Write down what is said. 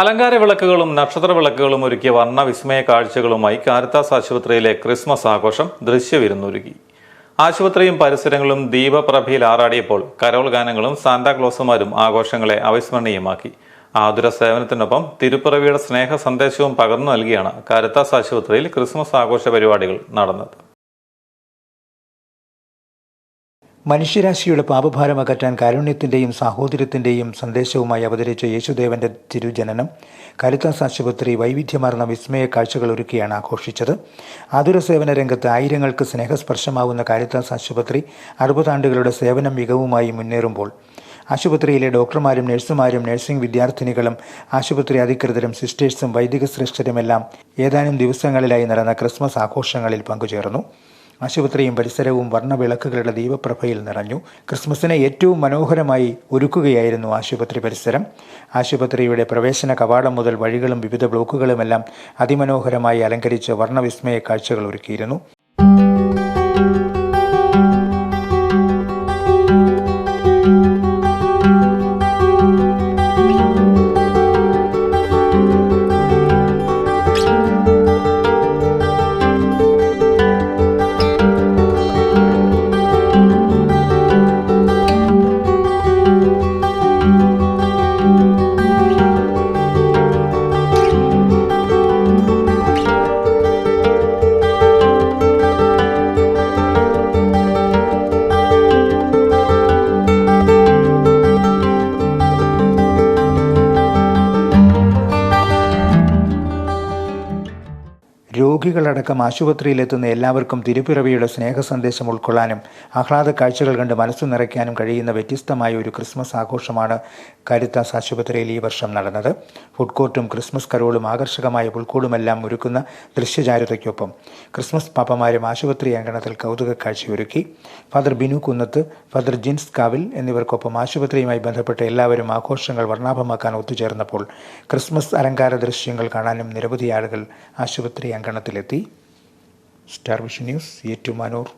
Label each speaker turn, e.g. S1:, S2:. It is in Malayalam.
S1: അലങ്കാര വിളക്കുകളും നക്ഷത്ര വിളക്കുകളും ഒരുക്കിയ വർണ വിസ്മയ കാഴ്ചകളുമായി കാരിത്താസ് ആശുപത്രിയിലെ ക്രിസ്മസ് ആഘോഷം ദൃശ്യവിരുന്നൊരുക്കി. ആശുപത്രിയും പരിസരങ്ങളും ദീപപ്രഭയിൽ ആറാടിയപ്പോൾ കരോൾ ഗാനങ്ങളും സാന്താക്ലോസുമാരും ആഘോഷങ്ങളെ അവിസ്മരണീയമാക്കി. ആതുര സേവനത്തിനൊപ്പം തിരുപ്പിറവിയുടെ സ്നേഹ സന്ദേശവും പകർന്നു നൽകിയാണ് കാരിത്താസ് ആശുപത്രിയിൽ ക്രിസ്മസ് ആഘോഷ പരിപാടികൾ നടന്നത്.
S2: മനുഷ്യരാശിയുടെ പാപഭാരം അകറ്റാൻ കാരുണ്യത്തിന്റെയും സാഹോദര്യത്തിന്റെയും സന്ദേശവുമായി അവതരിച്ച യേശുദേവന്റെ തിരുജനനം കരുത്താസ് ആശുപത്രി വൈവിധ്യമാർന്ന വിസ്മയ കാഴ്ചകൾ ഒരുക്കിയാണ് ആഘോഷിച്ചത്. ആതുര സേവന രംഗത്ത് ആയിരങ്ങൾക്ക് സ്നേഹസ്പർശമാവുന്ന കാരിത്താസ് ആശുപത്രി അറുപതാണ്ടുകളുടെ സേവനം മികവുമായി മുന്നേറുമ്പോൾ ആശുപത്രിയിലെ ഡോക്ടർമാരും നഴ്സുമാരും നഴ്സിംഗ് വിദ്യാർത്ഥിനികളും ആശുപത്രി അധികൃതരും സിസ്റ്റേഴ്സും വൈദിക ശ്രേഷ്ഠരുമെല്ലാം ഏതാനും ദിവസങ്ങളിലായി നടന്ന ക്രിസ്മസ് ആഘോഷങ്ങളിൽ പങ്കുചേർന്നു. ആശുപത്രിയും പരിസരവും വർണവിളക്കുകളുടെ ദീപപ്രഭയിൽ നിറഞ്ഞു. ക്രിസ്മസിനെ ഏറ്റവും മനോഹരമായി ഒരുക്കുകയായിരുന്നു ആശുപത്രി പരിസരം. ആശുപത്രിയുടെ പ്രവേശന കവാടം മുതൽ വഴികളും വിവിധ ബ്ലോക്കുകളുമെല്ലാം അതിമനോഹരമായി അലങ്കരിച്ച് വർണവിസ്മയ കാഴ്ചകൾ ഒരുക്കിയിരുന്നു. രോഗികളടക്കം ആശുപത്രിയിലെത്തുന്ന എല്ലാവർക്കും തിരുപ്പിറവിയുടെ സ്നേഹ സന്ദേശം ഉൾക്കൊള്ളാനും ആഹ്ലാദ കാഴ്ചകൾ കണ്ട് മനസ്സു നിറയ്ക്കാനും കഴിയുന്ന വ്യത്യസ്തമായ ഒരു ക്രിസ്മസ് ആഘോഷമാണ് കാരിത്താസ് ആശുപത്രിയിൽ ഈ വർഷം നടന്നത്. ഫുഡ് കോർട്ടും ക്രിസ്മസ് കരോളും ആകർഷകമായ പുൽക്കൂടുമെല്ലാം ഒരുക്കുന്ന ദൃശ്യചാരുതയ്ക്കൊപ്പം ക്രിസ്മസ് പാപ്പമാരും ആശുപത്രി അങ്കണത്തിൽ കൗതുക കാഴ്ചയൊരുക്കി ഫാദർ ബിനു കുന്നത്ത് ഫാദർ ജിൻസ് കാവിൽ എന്നിവർക്കൊപ്പം ആശുപത്രിയുമായി ബന്ധപ്പെട്ട എല്ലാവരും ആഘോഷങ്ങൾ വർണാഭമാക്കാൻ ഒത്തുചേർന്നപ്പോൾ ക്രിസ്മസ് അലങ്കാര ദൃശ്യങ്ങൾ കാണാനും നിരവധി ആളുകൾ ആശുപത്രി അങ്കണത്തിലെത്തി സ്റ്റാർ വിഷൻ ന്യൂസ് ഏറ്റുമാനൂർ.